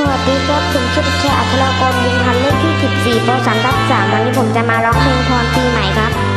สวัสดีครับ ผมชื่อเด็กชายอัครกรบุญพันธ์เลขที่ 14ป .3 ทับ3วันนี้ผมจะมาร้องเพลงพรปีใหม่ครับ